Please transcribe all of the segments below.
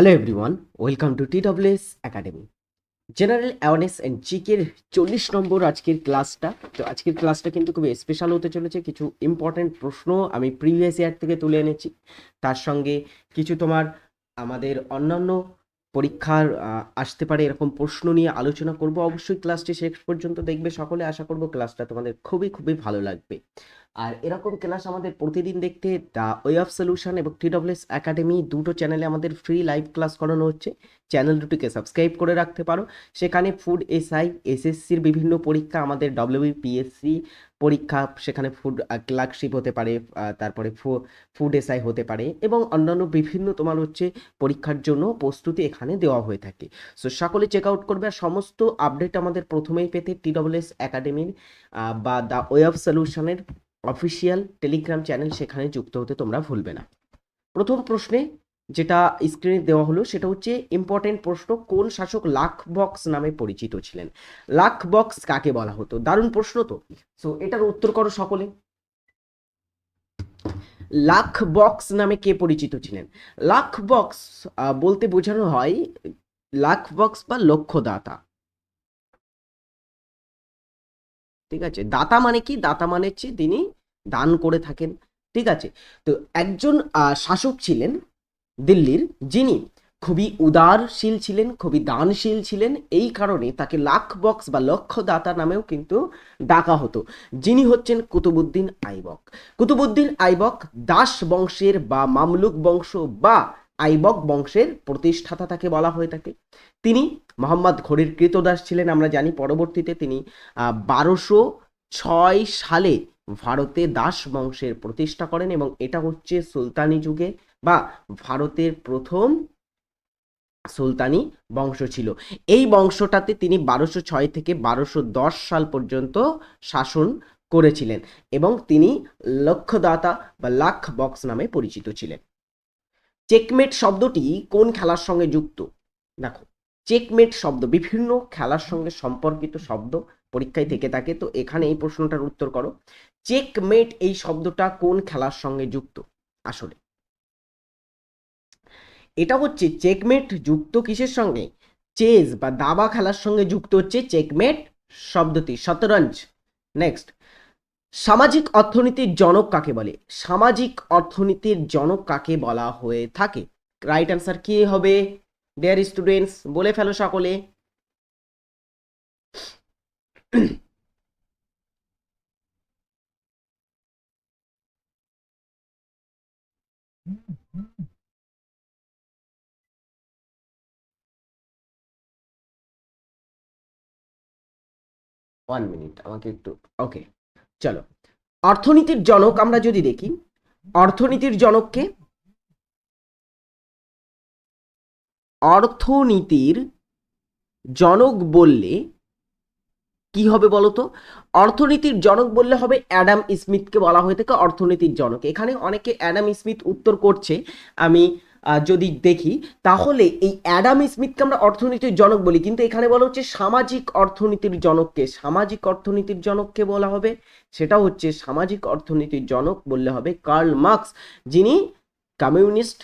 Hello everyone welcome to T TWS academy general awareness and জিকের চল্লিশ নম্বর আজকের ক্লাসটা তো আজকের ক্লাসটা কিন্তু খুবই স্পেশাল হতে চলেছে। কিছু ইম্পর্ট্যান্ট প্রশ্ন আমি প্রিভিয়াস ইয়ার থেকে তুলে এনেছি। তার সঙ্গে কিছু তোমার আমাদের অন্যান্য পরীক্ষার আসতে পারে এরকম প্রশ্ন নিয়ে আলোচনা করব। অবশ্যই ক্লাসটি শেষ পর্যন্ত দেখবে। সকলে আশা করব ক্লাসটা তোমাদের খুবই খুবই ভালো লাগবে। আর এরকম ক্লাস আমাদের প্রতিদিন দেখতে ওয়ে অফ সলিউশন এবং টি টিডব্লিউএস একাডেমি দুটো চ্যানেলে আমাদের ফ্রি লাইভ ক্লাস করানো হচ্ছে। চ্যানেল দুটিকে সাবস্ক্রাইব করে রাখতে পারো। সেখানে ফুড এসআই এসএসসির বিভিন্ন পরীক্ষা, আমাদের ডব্লিউবিপিএসসি পরীক্ষা, সেখানে ফুড ক্লার্কশিপ হতে পারে তারপরে ফুড এসআই হতে পারে এবং অন্যান্য বিভিন্ন তোমার হচ্ছে পরীক্ষার জন্য প্রস্তুতি এখানে দেওয়া হয়ে থাকে। সো সকলে চেক আউট করবে আর সমস্ত আপডেট আমাদের প্রথমেই পেতে টি টিডব্লিউএস একাডেমির বা দ্য ওয়ে অফ সলিউশনের অফিসিয়াল টেলিগ্রাম চ্যানেল সেখানে যুক্ত হতে তোমরা ভুলবে না। প্রথম প্রশ্নে যেটা স্ক্রিনে দেওয়া হলো, সেটা হচ্ছে ইম্পর্টেন্ট প্রশ্ন, কোন শাসক লাখ বক্স নামে পরিচিত ছিলেন? লাখ বক্স কাকে বলা হতো? দারুণ প্রশ্ন তো। সো এটার উত্তর করো সকলে। লাখ বক্স নামে কে পরিচিত ছিলেন? লাখ বক্স বলতে বোঝানো হয় লাখ বক্স বা লক্ষ্যদাতা। ঠিক আছে? দাতা মানে কি? দাতা মানে হচ্ছে তিনি দান করে থাকেন, ঠিক আছে? তো একজন শাসক ছিলেন দিল্লির, যিনি খুবই উদারশীল ছিলেন, খুবই দানশীল ছিলেন, এই কারণে তাকে লাখ বক্স বা লক্ষ্যদাতা নামেও কিন্তু ডাকা হতো। যিনি হচ্ছেন কুতুবুদ্দিন আইবক। কুতুবুদ্দিন আইবক দাস বংশের বা মামলুক বংশ বা আইবক বংশের প্রতিষ্ঠাতা তাকে বলা হয়ে থাকে তিনি মোহাম্মদ ঘড়ির কৃতদাস ছিলেন, আমরা জানি পরবর্তীতে তিনি বারোশো ছয় সালে ভারতে দাস বংশের প্রতিষ্ঠা করেন এবং এটা হচ্ছে সুলতানি যুগে বা ভারতের প্রথম সুলতানি বংশ ছিল। এই বংশটাতে তিনি বারোশো ছয় থেকে বারোশো দশ সাল পর্যন্ত শাসন করেছিলেন এবং তিনি লক্ষ্যদাতা বা লাখ বক্স নামে পরিচিত ছিলেন। চেকমেট শব্দটি কোন খেলার সঙ্গে যুক্ত? দেখো, চেকমেট শব্দ বিভিন্ন খেলার সঙ্গে সম্পর্কিত শব্দ পরীক্ষায় থেকে থাকে। তো এখানে এই প্রশ্নটার উত্তর করো। চেকমেট এই শব্দটা কোন খেলার সঙ্গে যুক্ত? আসলে। এটা হচ্ছে চেকমেট যুক্ত কিসের সঙ্গে? চেজ বা দাবা খেলার সঙ্গে যুক্ত হচ্ছে চেকমেট শব্দটি। শতরঞ্জ। নেক্সট সামাজিক অর্থনীতির জনক কাকে বলে? সামাজিক অর্থনীতির জনক কাকে বলা হয়ে থাকে? রাইট অ্যান্সার কি হবে? দেয়ার স্টুডেন্টস বলে ফেলো সকলে। ওয়ান মিনিট আমাকে একটু ওকে চলো। অর্থনীতির জনক আমরা যদি দেখি, অর্থনীতির জনককে অর্থনীতির জনক বললে কি হবে বলতো? অর্থনীতির জনক বললে হবে অ্যাডাম স্মিথকে বলা হয়ে থাকে অর্থনীতির জনক। এখানে অনেকে অ্যাডাম স্মিথ উত্তর করছে, আমি যদি দেখি, তাহলে এই অ্যাডাম স্মিথকে আমরা অর্থনীতির জনক বলি। কিন্তু এখানে বলা হচ্ছে সামাজিক অর্থনীতির জনককে। সামাজিক অর্থনীতির জনককে বলা হবে, সেটা হচ্ছে সামাজিক অর্থনীতির জনক বললে হবে কার্ল মার্কস, যিনি কমিউনিস্ট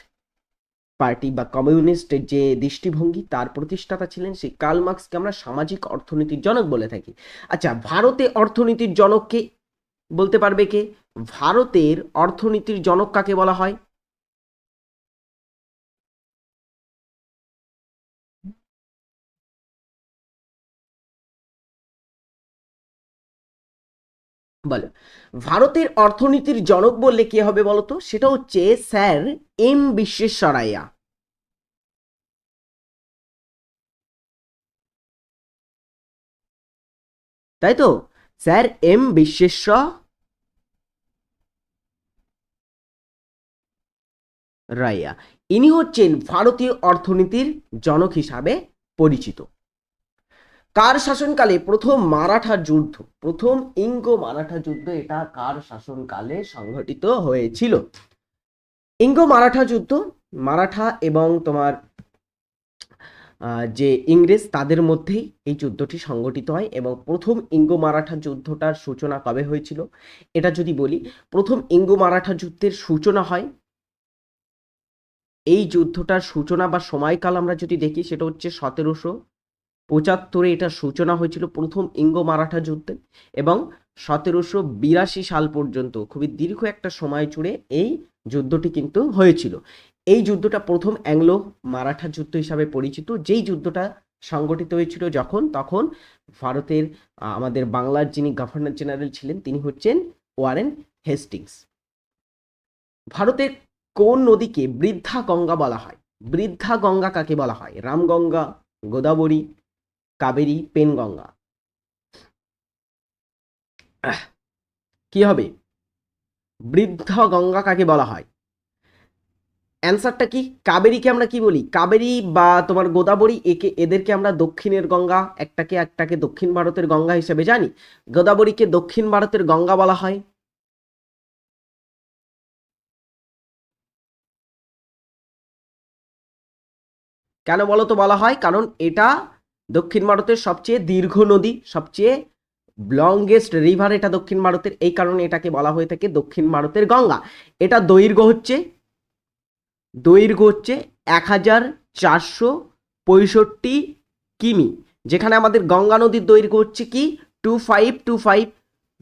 পার্টি বা কমিউনিস্টের যে দৃষ্টিভঙ্গি, তার প্রতিষ্ঠাতা ছিলেন সেই কার্ল মার্ক্সকে আমরা সামাজিক অর্থনীতির জনক বলে থাকি। আচ্ছা ভারতে অর্থনীতির জনককে বলতে পারবে কে? ভারতের অর্থনীতির জনক কাকে বলা হয়? বলো। ভারতের অর্থনীতির জনক বললে কে হবে বলতো? সেটা হচ্ছে স্যার এম বিশ্বেশ্বরাইয়া। তাই তো? স্যার এম বিশ্বেশ্বর রাইয়া। ইনি হচ্ছেন ভারতীয় অর্থনীতির জনক হিসাবে পরিচিত। কার শাসনকালে প্রথম মারাঠা যুদ্ধ? প্রথম ইঙ্গো মারাঠা যুদ্ধ এটা কার শাসনকালে সংঘটিত হয়েছিল? ইঙ্গো মারাঠা যুদ্ধ, মারাঠা এবং তোমার যে ইংরেজ তাদের মধ্যেই এই যুদ্ধটি সংগঠিত হয় এবং প্রথম ইঙ্গো মারাঠা যুদ্ধটার সূচনা কবে হয়েছিল? এটা যদি বলি, প্রথম ইঙ্গো মারাঠা যুদ্ধের সূচনা হয়। এই যুদ্ধটার সূচনা বা সময়কাল আমরা যদি দেখি, সেটা হচ্ছে সতেরোশো পঁচাত্তরে এটা সূচনা হয়েছিল প্রথম ইঙ্গ মারাঠা যুদ্ধে এবং সতেরোশো বিরাশি সাল পর্যন্ত, খুবই দীর্ঘ একটা সময় জুড়ে এই যুদ্ধটি কিন্তু হয়েছিল। এই যুদ্ধটা প্রথম অ্যাংলো মারাঠা যুদ্ধ হিসাবে পরিচিত। যেই যুদ্ধটা সংগঠিত হয়েছিল যখন, তখন ভারতের আমাদের বাংলার যিনি গভর্নর জেনারেল ছিলেন, তিনি হচ্ছেন ওয়ারেন হেস্টিংস। ভারতের কোন নদীকে বৃদ্ধা গঙ্গা বলা হয়? বৃদ্ধা গঙ্গা কাকে বলা হয়? রামগঙ্গা গোদাবরী কাবেরী পেনগঙ্গা। কি হবে? বৃদ্ধ গঙ্গা কাকে বলা হয়? অ্যান্সারটা কি? কাবেরীকে আমরা কি বলি? কাবেরী বা তোমার গোদাবরী, একে, এদেরকে আমরা দক্ষিণের গঙ্গা, একটাকে একটাকে দক্ষিণ ভারতের গঙ্গা হিসেবে জানি। গোদাবরীকে দক্ষিণ ভারতের গঙ্গা বলা হয়। কেন বলো তো বলা হয়? কারণ এটা দক্ষিণ ভারতের সবচেয়ে দীর্ঘ নদী, সবচেয়ে লংগেস্ট রিভার এটা দক্ষিণ ভারতের। এই কারণে এটাকে বলা হয়ে থাকে দক্ষিণ ভারতের গঙ্গা। এটা দৈর্ঘ্য হচ্ছে দৈর্ঘ্য হচ্ছে এক হাজার চারশো পঁয়ষট্টি কিমি। যেখানে আমাদের গঙ্গা নদীর দৈর্ঘ্য হচ্ছে কি? টু ফাইভ টু ফাইভ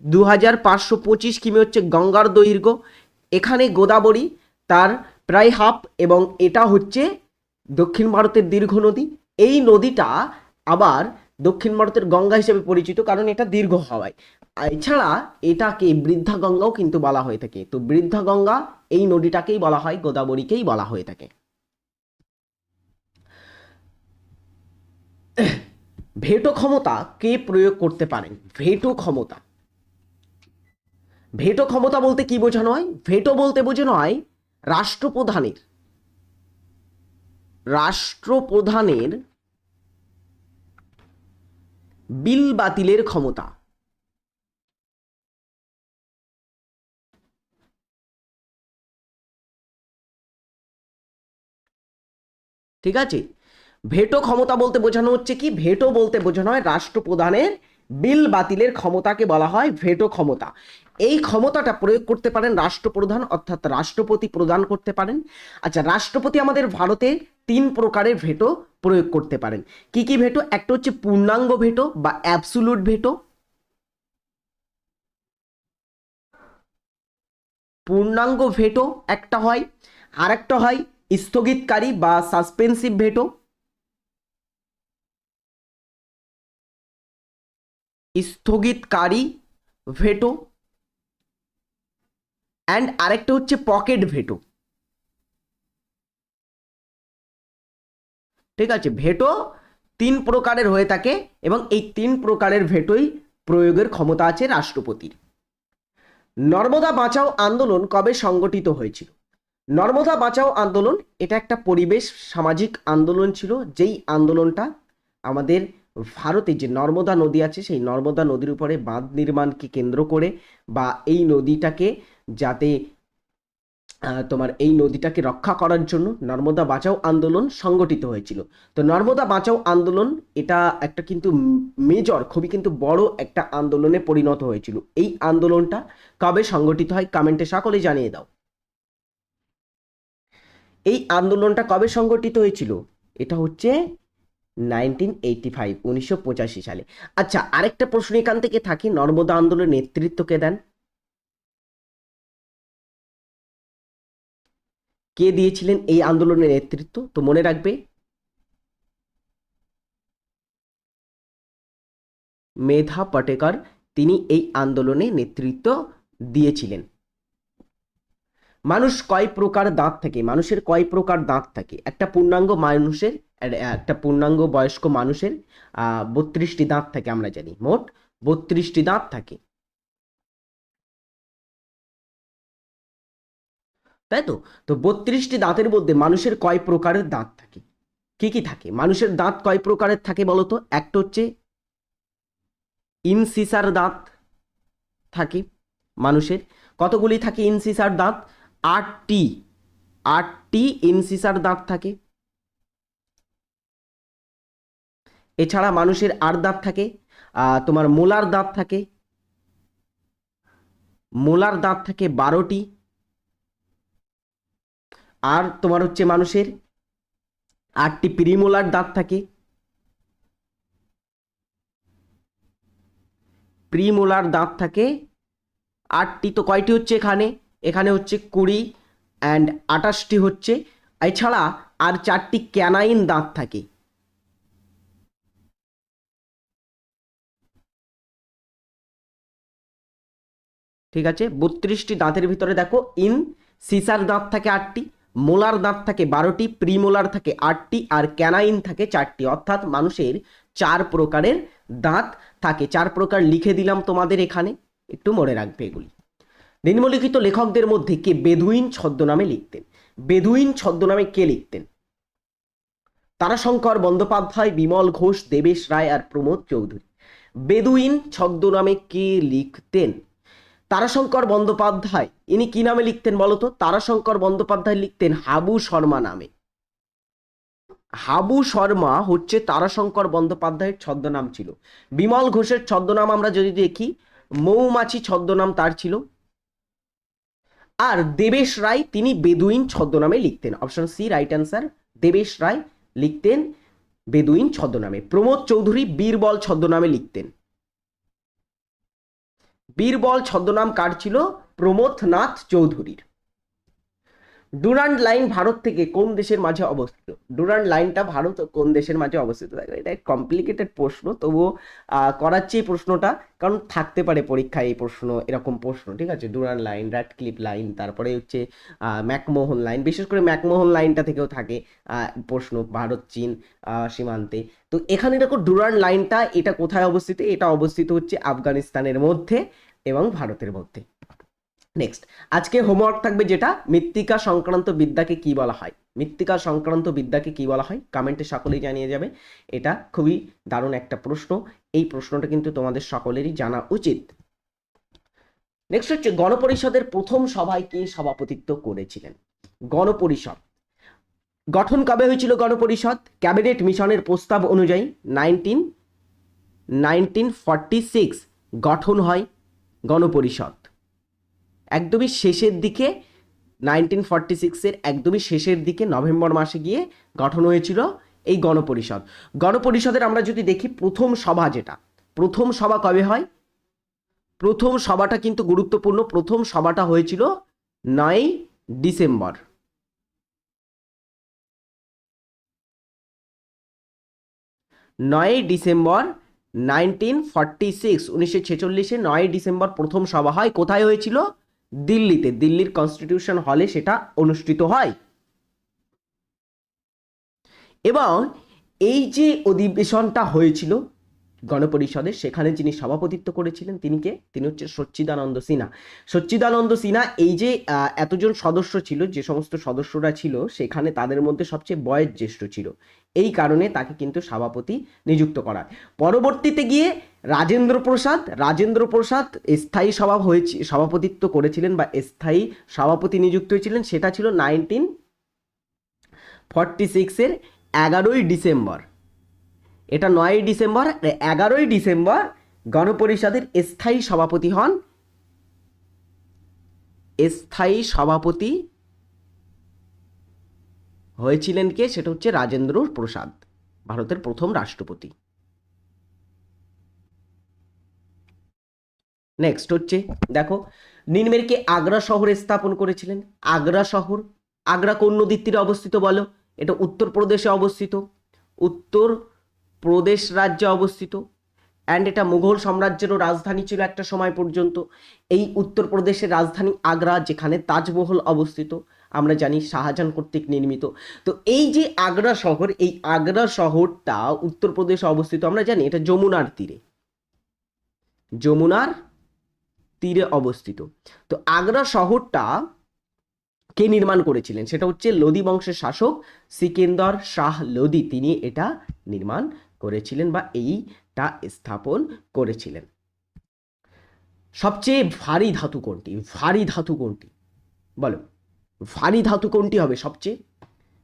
দু হাজার পাঁচশো পঁচিশ কিমি হচ্ছে গঙ্গার দৈর্ঘ্য। এখানে গোদাবরী তার প্রায় হাফ এবং এটা হচ্ছে দক্ষিণ ভারতের দীর্ঘ নদী। এই নদীটা আবার দক্ষিণ ভারতের গঙ্গা হিসেবে পরিচিত, কারণ এটা দীর্ঘ হওয়ায়। এছাড়া এটাকে বৃদ্ধা গঙ্গাও কিন্তু বলা হয়ে থাকে। তো বৃদ্ধা গঙ্গা এই নদীটাকেই বলা হয়, গোদাবরীকেই বলা হয়ে থাকে। ভেটো ক্ষমতা কে প্রয়োগ করতে পারেন? ভেটো ক্ষমতা। ভেটো ক্ষমতা বলতে কি বোঝানো হয়? ভেটো বলতে বোঝানো হয় রাষ্ট্রপ্রধানের রাষ্ট্রপ্রধানের বিল বাতিলের ক্ষমতা। ঠিক আছে? ভেটো ক্ষমতা বলতে বোঝানো হচ্ছে কি? ভেটো বলতে বোঝানো হয় রাষ্ট্রপ্রধানের বিল বাতিলের ক্ষমতাকে বলা হয় ভেটো ক্ষমতা। এই ক্ষমতাটা প্রয়োগ করতে পারেন রাষ্ট্রপ্রধান, অর্থাৎ রাষ্ট্রপতি প্রদান করতে পারেন। আচ্ছা রাষ্ট্রপতি আমাদের ভারতে তিন প্রকারের ভেটো প্রয়োগ করতে পারেন। কি কি ভেটো? একটা হচ্ছে পূর্ণাঙ্গ ভেটো বা অ্যাবসুলুট ভেটো। পূর্ণাঙ্গ ভেটো একটা হয়। আর একটা হয় স্থগিতকারী বা সাসপেন্সিভ ভেটো। স্থগিতকারী ভেটো অ্যান্ড আরেকটা হচ্ছে পকেট ভেটো। ঠিক আছে, ভেটো তিন প্রকারের হয়ে থাকে এবং এই তিন প্রকারের ভেটোই প্রয়োগের ক্ষমতা আছে রাষ্ট্রপতির। নর্মদা বাঁচাও আন্দোলন কবে সংগঠিত হয়েছিল? নর্মদা বাঁচাও আন্দোলন, এটা একটা পরিবেশ সামাজিক আন্দোলন ছিল, যেই আন্দোলনটা আমাদের ভারতে যে নর্মদা নদী আছে, সেই নর্মদা নদীর উপরে বাঁধ নির্মাণকে কেন্দ্র করে বা এই নদীটাকে যাতে তোমার এই নদীটাকে রক্ষা করার জন্য নর্মদা বাঁচাও আন্দোলন সংগঠিত হয়েছিল। তো নর্মদা বাঁচাও আন্দোলন এটা একটা কিন্তু মেজর খুবই কিন্তু বড় একটা আন্দোলনে পরিণত হয়েছিল। এই আন্দোলনটা কবে সংগঠিত হয় কমেন্টে সকলে জানিয়ে দাও। এই আন্দোলনটা কবে সংগঠিত হয়েছিল? এটা হচ্ছে নাইনটিন এইটি ফাইভ, উনিশশো পঁচাশি সালে। আচ্ছা আরেকটা প্রশ্ন এখান থেকে থাকে, নর্মদা আন্দোলনের নেতৃত্ব কে দেন? কে দিয়েছিলেন এই আন্দোলনের নেতৃত্ব? তো মনে রাখবে, মেধা পটেকর, তিনি এই আন্দোলনে নেতৃত্ব দিয়েছিলেন। মানুষ কয় প্রকার দাঁত থাকে? মানুষের কয় প্রকার দাঁত থাকে? একটা পূর্ণাঙ্গ মানুষের একটা পূর্ণাঙ্গ বয়স্ক মানুষের বত্রিশটি দাঁত থাকে আমরা জানি। মোট বত্রিশটি দাঁত থাকে। তাই তো? তো বত্রিশটি দাঁতের মধ্যে মানুষের কয় প্রকারের দাঁত থাকে? কি কি থাকে? মানুষের দাঁত কয় প্রকারের থাকে বলতো একটা হচ্ছে ইনসিসার দাঁত থাকে মানুষের। কতগুলি থাকে ইনসিসার দাঁত? আটটি আটটি ইনসিসার দাঁত থাকে। এছাড়া মানুষের আর দাঁত থাকে তোমার মোলার দাঁত থাকে। মোলার দাঁত থাকে বারোটি। আর তোমার হচ্ছে মানুষের আটটি প্রিমোলার দাঁত থাকে। প্রিমোলার দাঁত থাকে, আটটি তো কয়টি হচ্ছে এখানে? এখানে হচ্ছে কুড়ি অ্যান্ড আটাশটি হচ্ছে, এছাড়া আর চারটি ক্যানাইন দাঁত থাকে। ঠিক আছে? বত্রিশটি দাঁতের ভিতরে দেখো ইন সিসার দাঁত থাকে আটটি মোলার দাঁত থাকে বারোটি প্রিমোলার থাকে আটটি, আর ক্যানাইন থাকে চারটি। অর্থাৎ মানুষের চার প্রকারের দাঁত থাকে। চার প্রকার লিখে দিলাম তোমাদের এখানে। একটু মনে রাখবে এগুলি। নিম্নলিখিত লেখকদের মধ্যে কে বেদুইন ছদ্মনামে লিখতেন? বেদুইন ছদ্মনামে কে লিখতেন? তারাশঙ্কর বন্দ্যোপাধ্যায়, বিমল ঘোষ, দেবেশ রায় আর প্রমোদ চৌধুরী। বেদুইন ছদ্মনামে কে লিখতেন? তারাশঙ্কর বন্দ্যোপাধ্যায়, ইনি কি নামে লিখতেন বলতো তারাশঙ্কর বন্দ্যোপাধ্যায় লিখতেন হাবু শর্মা নামে। হাবু শর্মা হচ্ছে তারাশঙ্কর বন্দ্যোপাধ্যায়ের ছদ্মনাম ছিল। বিমল ঘোষের ছদ্মনাম আমরা যদি দেখি, মৌমাছি ছদ্মনাম তার ছিল। আর দেবেশ রায় তিনি বেদুইন ছদ্মনামে লিখতেন। Option C right answer Debesh Roy লিখতেন বেদুইন ছদ্মনামে। প্রমোদ চৌধুরী বীরবল ছদ্মনামে লিখতেন। বীরবল ছদ্মনাম কার ছিল? প্রমোদনাথ চৌধুরীর। ডুরান্ড লাইন ভারত থেকে কোন দেশের মাঝে অবস্থিত? ডুরান্ড লাইনটা ভারত কোন দেশের মাঝে অবস্থিত? দেখো, এটা কমপ্লিকেটেড প্রশ্ন, তবুও করাচ্ছি এই প্রশ্নটা, কারণ থাকতে পারে পরীক্ষায় এই প্রশ্ন, এরকম প্রশ্ন, ঠিক আছে? Durand line Radcliffe line, তারপরে হচ্ছে ম্যাকমোহন লাইন, বিশেষ করে ম্যাকমোহন লাইনটা থেকেও থাকে প্রশ্ন, ভারত, চীন সীমান্তে। তো এখানে দেখো, ডুরান্ড লাইনটা এটা কোথায় অবস্থিত? এটা অবস্থিত হচ্ছে আফগানিস্তানের মধ্যে এবং ভারতের মধ্যে। নেক্সট আজকে হোমওয়ার্ক থাকবে যেটা মৃত্তিকা সংক্রান্ত বিদ্যাকে কি বলা হয়? মৃত্তিকা সংক্রান্ত বিদ্যাকে কি বলা হয়? কমেন্টে সকলেই জানিয়ে যাবে। এটা খুবই দারুণ একটা প্রশ্ন। এই প্রশ্নটা কিন্তু তোমাদের সকলেরই জানা উচিত। নেক্সট হচ্ছে, গণপরিষদের প্রথম সভায় কে সভাপতিত্ব করেছিলেন? গণপরিষদ। গঠন কবে হয়েছিল গণপরিষদ? ক্যাবিনেট মিশনের প্রস্তাব অনুযায়ী নাইনটিন নাইনটিন ফর্টি সিক্স গঠন হয় গণপরিষদ। একদমই শেষের দিকে নাইনটিন ফর্টি সিক্সের একদমই শেষের দিকে নভেম্বর মাসে গিয়ে গঠন হয়েছিল এই গণপরিষদ। গণপরিষদের আমরা যদি দেখি, প্রথম সভা যেটা, প্রথম সভা কবে হয়? প্রথম সভাটা কিন্তু গুরুত্বপূর্ণ, প্রথম সভাটা হয়েছিল নয় ডিসেম্বর। নয় ডিসেম্বর নাইনটিন ফর্টি সিক্স উনিশশো ছেচল্লিশে নয় ডিসেম্বর প্রথম সভা হয়, কোথায় হয়েছিল? দিল্লিতে দিল্লির কনস্টিটিউশন হলে সেটা অনুষ্ঠিত হয়। এবং এই যে অধিবেশনটা হয়েছিল গণপরিষদে সেখানে যিনি সভাপতিত্ব করেছিলেন তিনি কে? তিনি হচ্ছে সচ্চিদানন্দ সিনহা। সচ্চিদানন্দ সিনহা এই যে এতজন সদস্য ছিল, যে সমস্ত সদস্যরা ছিল, সেখানে তাদের মধ্যে সবচেয়ে বয়োজ্যেষ্ঠ ছিল। এই কারণে তাকে কিন্তু সভাপতি নিযুক্ত করা পরবর্তীতে গিয়ে রাজেন্দ্র প্রসাদ রাজেন্দ্র প্রসাদ স্থায়ী সভা হয়েছে, সভাপতিত্ব করেছিলেন বা স্থায়ী সভাপতি নিযুক্ত হয়েছিলেন, সেটা ছিল নাইনটিন ফর্টি সিক্সের এগারোই ডিসেম্বর। এটা নয়ই ডিসেম্বর এগারোই ডিসেম্বর গণপরিষদের স্থায়ী সভাপতি হন। স্থায়ী সভাপতি হয়েছিলেন কে? সেটা হচ্ছে রাজেন্দ্র প্রসাদ, ভারতের প্রথম রাষ্ট্রপতি। নেক্সট হচ্ছে, দেখো, নিম্নেরকে আগ্রা শহরে স্থাপন করেছিলেন। আগ্রা শহর, আগ্রা কোন নদীর তীরে অবস্থিত বলো? এটা উত্তরপ্রদেশে অবস্থিত। উত্তর প্রদেশ রাজ্যে অবস্থিত অ্যান্ড এটা মুঘল সাম্রাজ্যেরও রাজধানী ছিল একটা সময় পর্যন্ত। এই উত্তরপ্রদেশের রাজধানী আগ্রা, যেখানে তাজমহল অবস্থিত, আমরা জানি শাহজাহান কর্তৃক নির্মিত। তো এই যে আগ্রা শহর, এই আগ্রা শহরটা উত্তরপ্রদেশে অবস্থিত, আমরা জানি এটা যমুনার তীরে। যমুনার তীরে অবস্থিত। তো আগ্রা শহরটা কে নির্মাণ করেছিলেন? সেটা হচ্ছে লোদি বংশের শাসক সিকেন্দর শাহ লোদি। তিনি এটা নির্মাণ করেছিলেন বা এইটা স্থাপন করেছিলেন। সবচেয়ে ভারী ধাতু কোনটি? ভারী ধাতু কোনটি? বলো। ভারী ধাতু কোনটি হবে সবচেয়ে?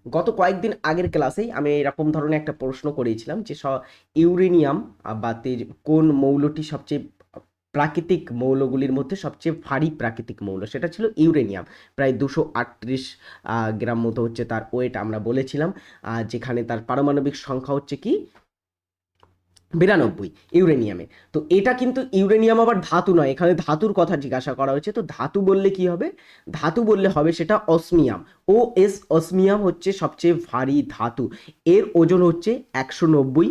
গত কয়েকদিন আগের ক্লাসেই আমি এরকম ধরনের একটা প্রশ্ন করেছিলাম যে স- ইউরেনিয়াম বা তেজ কোন মৌলটি সবচেয়ে প্রাকৃতিক মৌলগুলির মধ্যে সবচেয়ে ভারী প্রাকৃতিক মৌল? সেটা ছিল ইউরেনিয়াম। প্রায় দুশো আটত্রিশ গ্রাম মতো হচ্ছে তার ওয়েট আমরা বলেছিলাম। যেখানে তার পারমাণবিক সংখ্যা হচ্ছে কি? বিরানব্বই, ইউরেনিয়ামে। তো এটা কিন্তু ইউরেনিয়াম আবার ধাতু নয়, এখানে ধাতুর কথা জিজ্ঞাসা করা হয়েছে তো ধাতু বললে কি হবে? ধাতু বললে হবে সেটা অসমিয়াম। ও এস অসমিয়াম হচ্ছে সবচেয়ে ভারী ধাতু। এর ওজন হচ্ছে একশো নব্বই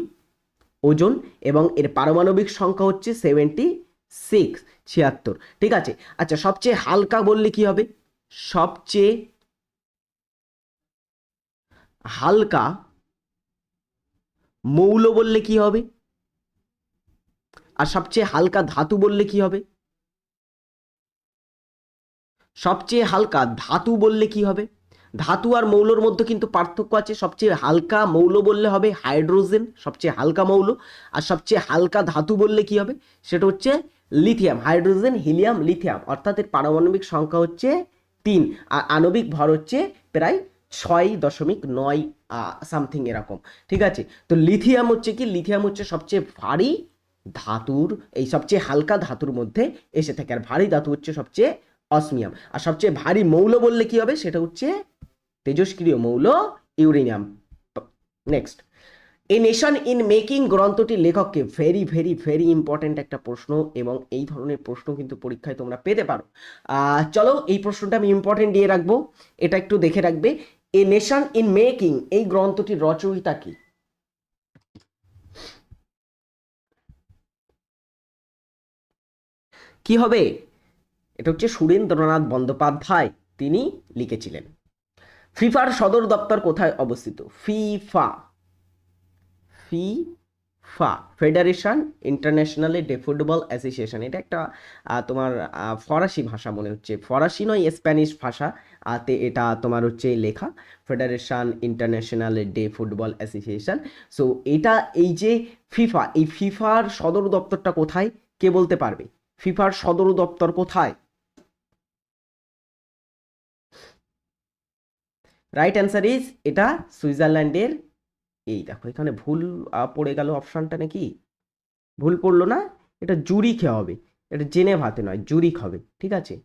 ওজন এবং এর পারমাণবিক সংখ্যা হচ্ছে সেভেন্টি সিক্স ছিয়াত্তর। ঠিক আছে? আচ্ছা সবচেয়ে হালকা বললে কি হবে? সবচেয়ে হালকা মৌল বললে কি হবে? আর সবচেয়ে হালকা ধাতু বললে কি হবে? সবচেয়ে হালকা ধাতু বললে কি হবে? ধাতু আর মৌলর মধ্যে কিন্তু পার্থক্য আছে। সবচেয়ে হালকা মৌল বললে হবে হাইড্রোজেন, সবচেয়ে হালকা মৌল। আর সবচেয়ে হালকা ধাতু বললে কি হবে? সেটা হচ্ছে লিথিয়াম, হাইড্রোজেন, হিলিয়াম, লিথিয়াম। অর্থাৎ এর পারমাণবিক সংখ্যা হচ্ছে তিন। আর আণবিক ভর হচ্ছে প্রায় ছয় দশমিক নয় সামথিং এরকম। ঠিক আছে? তো লিথিয়াম হচ্ছে কি? লিথিয়াম হচ্ছে সবচেয়ে ভারী ধাতুর, এই সবচেয়ে হালকা ধাতুর মধ্যে এসে থাকে। আর ভারী ধাতু হচ্ছে সবচেয়ে অসমিয়াম। আর সবচেয়ে ভারী মৌল বললে কি হবে? সেটা হচ্ছে তেজস্ক্রিয় মৌল, uranium. Next a nation in making গ্রন্থটির লেখককে ভেরি ভেরি ভেরি ইম্পর্ট্যান্ট একটা প্রশ্ন এবং এই ধরনের প্রশ্ন কিন্তু পরীক্ষায় তোমরা পেতে পারো। চলো এই প্রশ্নটা আমি ইম্পর্টেন্ট দিয়ে রাখব। এটা একটু দেখে রাখবে। এ নেশন ইন মেকিং এই গ্রন্থটির রচয়িতা কি? কি হবে? এটা হচ্ছে সুরেন্দ্রনাথ বন্দ্যোপাধ্যায় তিনি লিখেছিলেন। ফিফার সদর দপ্তর কোথায় অবস্থিত? FIFA. FIFA federation international de football association. এটা একটা তোমার ফরাসি ভাষা মনে হচ্ছে। ফরাসি নয় স্প্যানিশ ভাষা আহ, তে এটা তোমার হচ্ছে লেখা। Federation international de football association. So এটা এই যে ফিফা এই ফিফার সদর দপ্তরটা কোথায়? কে বলতে পারবে? ফিফার সদর দপ্তর কোথায়? রাইট অ্যান্সার ইজ এটা সুইজারল্যান্ডের, এই দেখো এখানে ভুল পড়ে গেল অপশানটা নাকি? ভুল পড়ল না? এটা জুরি জুরিখে হবে। এটা জেনেভাতে নয়, জুরিখ হবে, ঠিক আছে?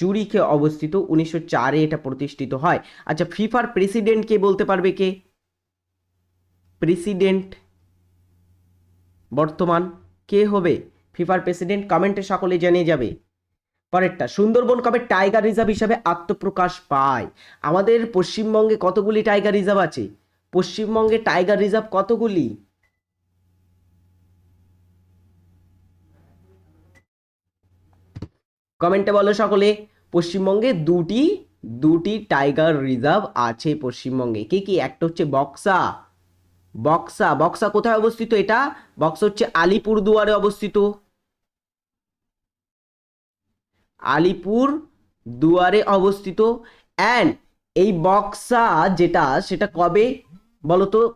জুরিখে অবস্থিত, উনিশশো চারে এটা প্রতিষ্ঠিত হয়। আচ্ছা ফিফার প্রেসিডেন্ট কে বলতে পারবে কে? প্রেসিডেন্ট বর্তমান কে হবে? ফিফার প্রেসিডেন্ট কমেন্টে সকলে জানিয়ে যাবে। পরেরটা, সুন্দরবন কবে টাইগার রিজার্ভ হিসাবে আত্মপ্রকাশ পায়? আমাদের পশ্চিমবঙ্গে কতগুলি টাইগার রিজার্ভ আছে? পশ্চিমবঙ্গে টাইগার রিজার্ভ কতগুলি? কমেন্টে বলো সকলে, পশ্চিমবঙ্গে দুটি দুটি টাইগার রিজার্ভ আছে পশ্চিমবঙ্গে। কি কি? একটা হচ্ছে বক্সা। বক্সা বক্সা কোথায় অবস্থিত এটা? বক্সা হচ্ছে আলিপুর দুয়ারে অবস্থিত। আলিপুর দুয়ারে অবস্থিত। অ্যান্ড এই বক্সা যেটা, সেটা কবে বলতো?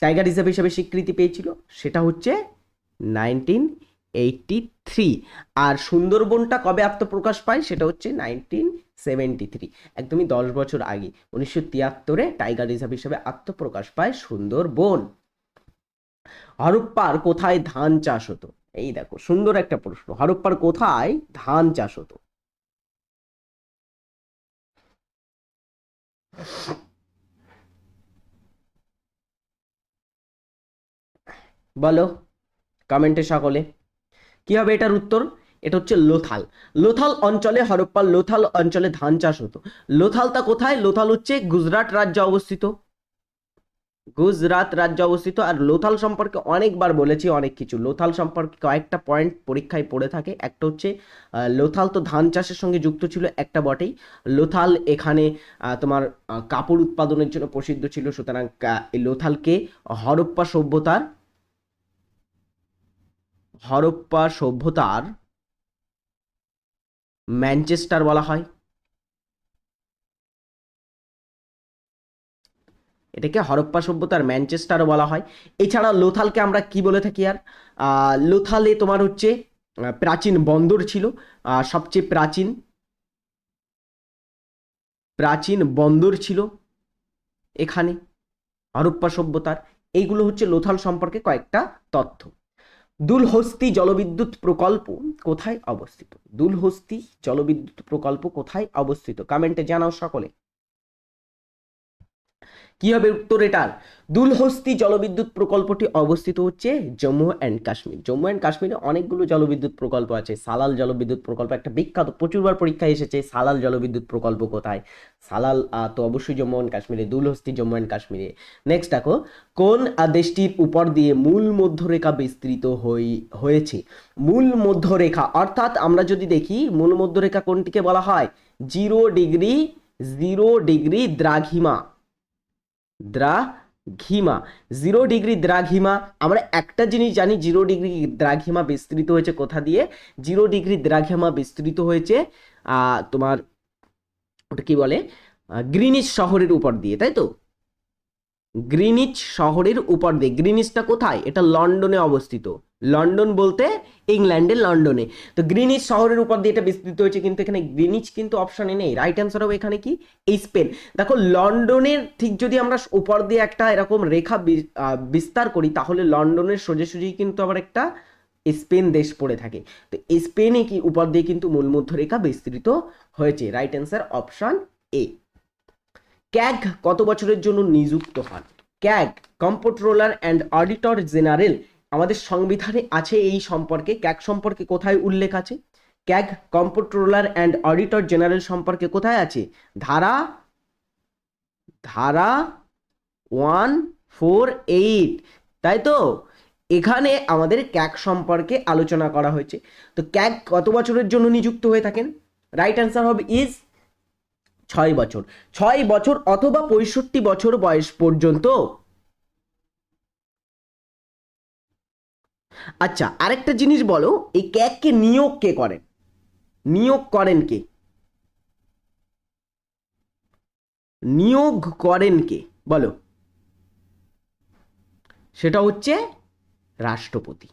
টাইগার রিজার্ভ হিসাবে স্বীকৃতি পেয়েছিল, সেটা হচ্ছে নাইনটিন এইটটি থ্রি আর সুন্দরবনটা কবে আত্মপ্রকাশ পায়, সেটা হচ্ছে নাইনটিন সেভেন্টি থ্রি, একদমই দশ বছর আগে। উনিশশো তিয়াত্তরে টাইগার রিজার্ভ হিসেবে আত্মপ্রকাশ পায় সুন্দরবন। হরপ্পার কোথায় ধান চাষ হতো? এই দেখো, সুন্দর একটা প্রশ্ন। হরপ্পার কোথায় ধান চাষ হতো? বলো কমেন্টে সকলে। কি হবে এটার উত্তর? এটা হচ্ছে লোথাল। লোথাল অঞ্চলে হরপ্পার লোথাল অঞ্চলে ধান চাষ হতো। লোথালটা কোথায়? লোথাল হচ্ছে গুজরাট রাজ্যে অবস্থিত। গুজরাট রাজ্যে অবস্থিত। আর লোথাল সম্পর্কে অনেকবার বলেছি, অনেক কিছু। লোথাল সম্পর্কে কয়েকটা পয়েন্ট পরীক্ষায় পড়ে থাকে। একটা হচ্ছে লোথাল তো ধান চাষের সঙ্গে যুক্ত ছিল একটা বটেই। লোথাল এখানে তোমার কাপড় উৎপাদনের জন্য প্রসিদ্ধ ছিল। সুতরাং লোথালকে হরপ্পা সভ্যতার হরপ্পা সভ্যতার ম্যানচেস্টার বলা হয়। এটাকে হরপ্পা সভ্যতার ম্যানচেস্টারও বলা হয়। এছাড়া লোথালকে আমরা কি বলে থাকি আর? লোথালে তোমার হচ্ছে প্রাচীন বন্দর ছিল। সবচেয়ে প্রাচীন প্রাচীন বন্দর ছিল এখানে, হরপ্পা সভ্যতার। এইগুলো হচ্ছে লোথাল সম্পর্কে কয়েকটা তথ্য। দুলহস্তি জলবিদ্যুৎ প্রকল্প কোথায় অবস্থিত? দুলহস্তি জলবিদ্যুৎ প্রকল্প কোথায় অবস্থিত? কমেন্টে জানাও সকলে। কি হবে উত্তর এটার? দুলহস্তি জলবিদ্যুৎ প্রকল্পটি অবস্থিত হচ্ছে জম্মু অ্যান্ড কাশ্মীর। জম্মু অ্যান্ড কাশ্মীরে অনেকগুলো জলবিদ্যুৎ প্রকল্প আছে। সালাল জলবিদ্যুৎ প্রকল্প একটা বিখ্যাত, প্রচুরবার পরীক্ষায় এসেছে সালাল জলবিদ্যুৎ প্রকল্প কোথায়? সালাল তো অবশ্যই জম্মু অ্যান্ড কাশ্মীরে, দুলহস্তি জম্মু অ্যান্ড কাশ্মীরে। নেক্সট দেখো, কোন দেশটির উপর দিয়ে মূল মধ্যরেখা বিস্তৃত হই, হয়েছে? মূল মধ্যরেখা, অর্থাৎ আমরা যদি দেখি, মূল মধ্যরেখা কোনটিকে বলা হয়? জিরো ডিগ্রি জিরো ডিগ্রি দ্রাঘিমা। দ্রাঘিমা। জিরো ডিগ্রি দ্রাঘিমা। আমরা একটা জিনিস জানি জিরো ডিগ্রি দ্রাঘিমা বিস্তৃত হয়েছে কোথা দিয়ে? জিরো ডিগ্রি দ্রাঘিমা বিস্তৃত হয়েছে তোমার, ওটা কি বলে? গ্রিনিচ শহরের উপর দিয়ে, তাই তো? গ্রিনিচ শহরের উপর দিয়ে। গ্রিনিচটা কোথায়? এটা লন্ডনে অবস্থিত। লন্ডন বলতে ইংল্যান্ডের লন্ডনে। তো গ্রিনিচ শহরের উপর দিয়ে এটা বিস্তৃত হয়েছে, কিন্তু এখানে গ্রিনিচ কিন্তু অপশনে নেই। রাইট অ্যান্সার হবে এখানে কি? স্পেন। দেখো, লন্ডনের ঠিক যদি আমরা উপর দিয়ে একটা এরকম রেখা বিস্তার করি, তাহলে লন্ডনের সোজাসুজি কিন্তু আবার একটা স্পেন দেশ পড়ে থাকে। তো স্পেনে কি উপর দিয়ে কিন্তু মূলমধ্য রেখা বিস্তৃত হয়েছে? Right answer option A CAG কত বছরের জন্য নিযুক্ত হন? CAG comptroller and auditor general, আমাদের সংবিধানে আছে এই সম্পর্কে? ক্যাগ সম্পর্কে কোথায় উল্লেখ আছে? CAG comptroller and auditor general সম্পর্কে কোথায় আছে? ধারা ধারা ওয়ান ফোর এইট। তাই তো? এখানে আমাদের ক্যাগ সম্পর্কে আলোচনা করা হয়েছে। তো ক্যাগ কত বছরের জন্য নিযুক্ত হয়ে থাকেন? রাইট অ্যান্সার হবে ইজ ছয় বছর। ছয় বছর অথবা পঁয়ষট্টি বছর বয়স পর্যন্ত। আচ্ছা আরেকটা জিনিস বলো, এই ক্যাগকে নিয়োগ কে করেন? নিয়োগ করেন কে? নিয়োগ করেন কে? বলো। সেটা হচ্ছে রাষ্ট্রপতি।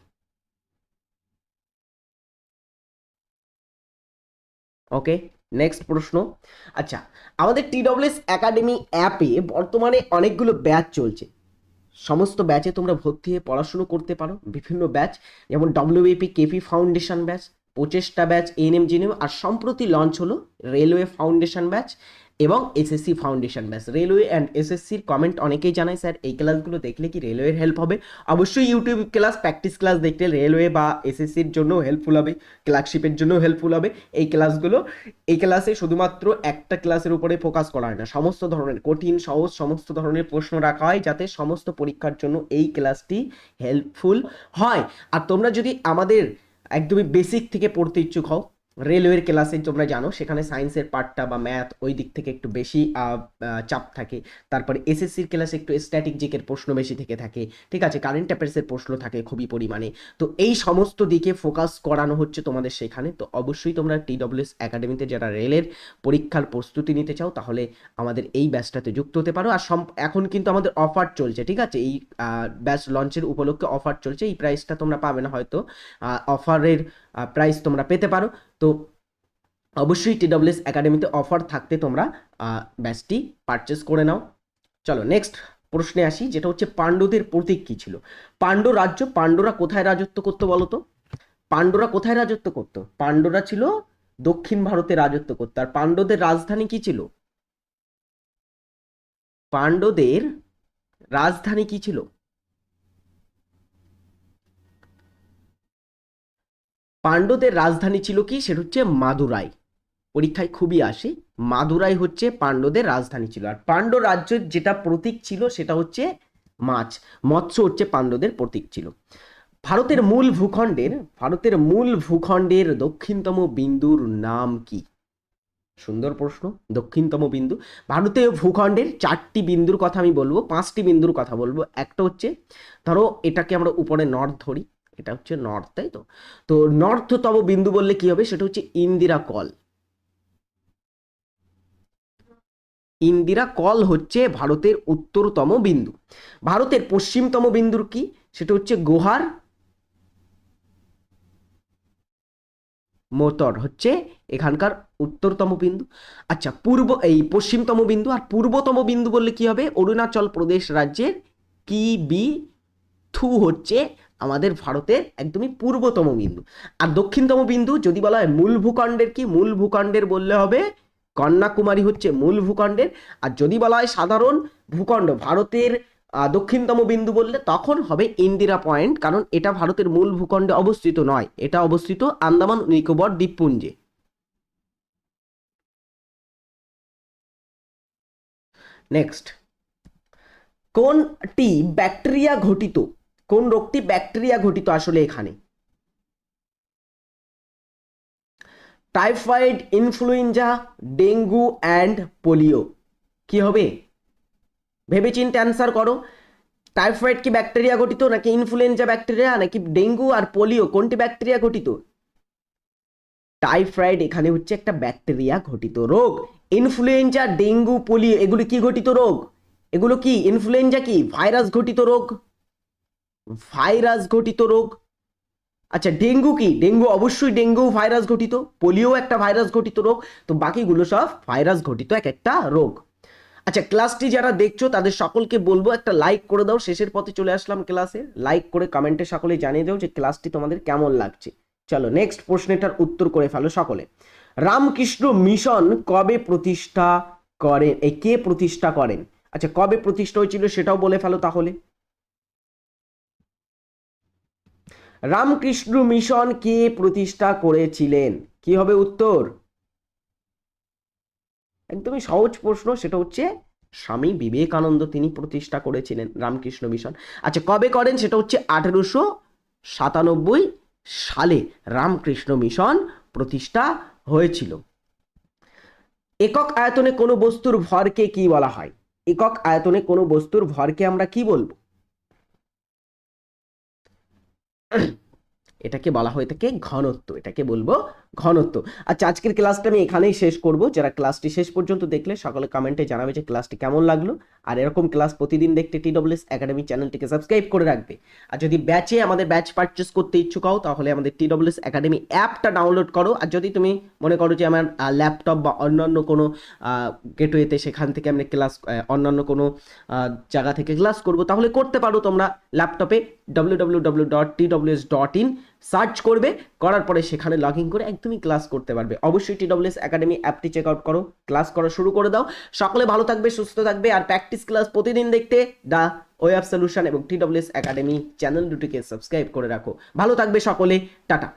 ওকে? নেক্সট প্রশ্ন। আচ্ছা আমাদের টি টিডব্লিউএস একাডেমি অ্যাপে বর্তমানে অনেকগুলো ব্যাচ চলছে। সমস্ত ব্যাচে তোমরা ভর্তি হয়ে পড়াশুনো করতে পারো। বিভিন্ন ব্যাচ যেমন ডব্লিউএপি কেপি ফাউন্ডেশন ব্যাচ পঁচিশটা ব্যাচ এন এনএম জিএনএম আর সম্প্রতি লঞ্চ হলো রেলওয়ে ফাউন্ডেশন ব্যাচ এবং SSC foundation batch railway and এসএসসির কমেন্ট অনেকেই জানায়, স্যার, এই ক্লাসগুলো দেখলে কি রেলওয়ের হেল্প হবে? অবশ্যই ইউটিউব ক্লাস প্র্যাকটিস ক্লাস দেখলে রেলওয়ে বা এসএসসির জন্য হেল্পফুল হবে ক্লার্কশিপের জন্য হেল্পফুল হবে। এই ক্লাসগুলো এই ক্লাসে শুধুমাত্র একটা ক্লাসের উপরে ফোকাস করা হয় না, সমস্ত ধরনের কঠিন, সহজ সমস্ত ধরনের প্রশ্ন রাখা হয় যাতে সমস্ত পরীক্ষার জন্য এই ক্লাসটি হেল্পফুল হয়। আর তোমরা যদি আমাদের একদমই বেসিক থেকে পড়তে ইচ্ছুক হও রেলওয়ের ক্লাসে তোমরা জানো, সেখানে সায়েন্সের পার্টটা বা ম্যাথ ওই দিক থেকে একটু বেশি চাপ থাকে। তারপরে এসএসসির ক্লাসে একটু স্ট্যাটিক জিকের প্রশ্ন বেশি থেকে থাকে। ঠিক আছে, কারেন্ট অ্যাফেয়ার্সের প্রশ্ন থাকে খুবই পরিমাণে। তো এই সমস্ত দিকে ফোকাস করানো হচ্ছে তোমাদের সেখানে। তো অবশ্যই তোমরা টিডব্লিউএস একাডেমিতে যারা রেলের পরীক্ষার প্রস্তুতি নিতে চাও, তাহলে আমাদের এই ব্যাচটাতে যুক্ত হতে পারো। আর এখন কিন্তু আমাদের অফার চলছে, ঠিক আছে? এই ব্যাচ লঞ্চের উপলক্ষে অফার চলছে। এই প্রাইসটা তোমরা পাবে না হয়তো। অফারের প্রাইস তোমরা পেতে পারো। তো অবশ্যই টিডব্লিউএস একাডেমিতে অফার থাকতে তোমরা ব্যাচটি পারচেস করে নাও। চলো নেক্সট প্রশ্নে আসি, যেটা হচ্ছে পাণ্ডুদের প্রতীক কি ছিল? পাণ্ড রাজ্য, পাণ্ডুরা কোথায় রাজত্ব করতো বলো তো? পাণ্ডুরা কোথায় রাজত্ব করতো? পাণ্ডুরা ছিল দক্ষিণ ভারতে রাজত্ব করতো। আর পাণ্ডবদের রাজধানী কি ছিল? পাণ্ডবদের রাজধানী কি ছিল? পাণ্ডবদের রাজধানী ছিল কি? সেটা হচ্ছে মাদুরাই। পরীক্ষায় খুবই আসে। মাদুরাই হচ্ছে পাণ্ডবদের রাজধানী ছিল। আর পাণ্ডব রাজ্যের যেটা প্রতীক ছিল, সেটা হচ্ছে মাছ। মৎস্য হচ্ছে পাণ্ডবদের প্রতীক ছিল। ভারতের মূল ভূখণ্ডের, ভারতের মূল ভূখণ্ডের দক্ষিণতম বিন্দুর নাম কি? সুন্দর প্রশ্ন। দক্ষিণতম বিন্দু। ভারতীয় ভূখণ্ডের চারটি বিন্দুর কথা আমি বলব, পাঁচটি বিন্দুর কথা বলব। একটা হচ্ছে, ধরো এটাকে আমরা উপরে নর্থ ধরি। এটা হচ্ছে নর্থ তাই তো? তো নর্থতম বিন্দু বললে কি হবে? সেটা হচ্ছে ইন্দিরা কল। ইন্দিরা কল হচ্ছে ভারতের উত্তরতম বিন্দু। ভারতের পশ্চিমতম বিন্দুর কি? সেটা হচ্ছে গোহার মোতর হচ্ছে এখানকার উত্তরতম বিন্দু। আচ্ছা পূর্ব, এই পশ্চিমতম বিন্দু আর পূর্বতম বিন্দু বললে কি হবে? অরুণাচল প্রদেশ রাজ্যের কি বি? থু হচ্ছে আমাদের ভারতের একদমই পূর্বতম বিন্দু। আর দক্ষিণতম বিন্দু যদি বলা হয় মূল ভূখণ্ডের কি? মূল ভূখণ্ডের বললে হবে কন্যাকুমারী হচ্ছে মূল ভূখণ্ডের। আর যদি বলা হয় সাধারণ ভূখণ্ড, ভারতের দক্ষিণতম বিন্দু বললে তখন হবে ইন্দিরা পয়েন্ট। কারণ এটা ভারতের মূল ভূখণ্ডে অবস্থিত নয়। এটা অবস্থিত আন্দামান, নিকোবর, দ্বীপপুঞ্জে। নেক্সট কোনটি ব্যাকটেরিয়া ঘটিত? কোন রোগটি ব্যাকটেরিয়া ঘটিত আসলে এখানে? Typhoid, influenza, dengue and polio. কি হবে? ভেবেচিন্তে অ্যান্সার করো। টাইফয়েড কি ব্যাকটেরিয়া ঘটিত নাকি ইনফ্লুয়েঞ্জা ব্যাকটেরিয়া নাকি ডেঙ্গু আর পোলিও? কোনটি ব্যাকটেরিয়া ঘটিত? টাইফয়েড এখানে হচ্ছে একটা ব্যাকটেরিয়া ঘটিত রোগ। ইনফ্লুয়েঞ্জা, ডেঙ্গু, পোলিও, এগুলো কি ঘটিত রোগ? এগুলো কি? ইনফ্লুয়েঞ্জা কি? ভাইরাস ঘটিত রোগ? ভাইরাস ঘটিত রোগ। আচ্ছা ডেঙ্গু কি? ডেঙ্গু অবশ্যই ডেঙ্গু ভাইরাস ঘটিত পোলিও একটা ভাইরাস ঘটিত রোগ। তো বাকিগুলো সব ভাইরাস ঘটিত এক একটা রোগ। আচ্ছা ক্লাসটি যারা দেখছ, তাদের সকলকে বলব, একটা লাইক করে দাও। শেষের পথে চলে আসলাম ক্লাসে লাইক করে কমেন্টে সকলে জানিয়ে দাও যে ক্লাসটি তোমাদের কেমন লাগছে। চলো নেক্সট প্রশ্নটার উত্তর করে ফেলো সকলে। রামকৃষ্ণ মিশন কবে প্রতিষ্ঠা করেন? এই কে প্রতিষ্ঠা করেন? আচ্ছা কবে প্রতিষ্ঠা হয়েছিল সেটাও বলে ফেলো তাহলে। রামকৃষ্ণ মিশন কে প্রতিষ্ঠা করেছিলেন? কি হবে উত্তর? একদমই সহজ প্রশ্ন, সেটা হচ্ছে স্বামী বিবেকানন্দ তিনি প্রতিষ্ঠা করেছিলেন রামকৃষ্ণ মিশন। আচ্ছা কবে করেন? সেটা হচ্ছে আঠেরোশো সাতানব্বই সালে রামকৃষ্ণ মিশন প্রতিষ্ঠা হয়েছিল। একক আয়তনে কোনো বস্তুর ভরকে কি বলা হয়? একক আয়তনে কোনো বস্তুর ভরকে আমরা কি বলব? এটাকে বলা হয়ে থাকে ঘনত্ব, এটাকে বলব ঘনত্ব। আচ্ছা আজকের ক্লাসটা আমি এখানেই শেষ করব। যারা ক্লাসটি শেষ পর্যন্ত দেখলে, সকলে কমেন্টে জানাবে যে ক্লাসটি কেমন লাগল। আর এরকম ক্লাস প্রতিদিন দেখতে টি ডব্লিউএস একাডেমি চ্যানেলটিকে সাবস্ক্রাইব করে রাখবে। আর যদি ব্যাচে আমাদের ব্যাচ পারচেস করতে ইচ্ছুক হও, তাহলে আমাদের টি ডব্লিউএস একাডেমি অ্যাপটা ডাউনলোড করো। আর যদি তুমি মনে করো যে আমার ল্যাপটপ বা অন্যান্য কোনো গেটওয়েতে সেখান থেকে আমি ক্লাস অন্যান্য কোনো জায়গা থেকে ক্লাস করব, তাহলে করতে পারো তোমরা ল্যাপটপে W W W dot T dot in search করবে, করার পরে সেখানে লগ ইন করে একদমই ক্লাস করতে পারবে। অবশ্যই টি ডব্লিউএস একাডেমি অ্যাপটি চেক আউট করো, ক্লাস করা শুরু করে দাও। সকলে ভালো থাকবে, সুস্থ থাকবে, আর প্র্যাকটিস ক্লাস প্রতিদিন দেখতে দা ওয়েব সলিউশন এবং টি ডব্লিউএস একাডেমি চ্যানেল দুটিকে সাবস্ক্রাইব করে রাখো। ভালো থাকবে সকলে, টাটা।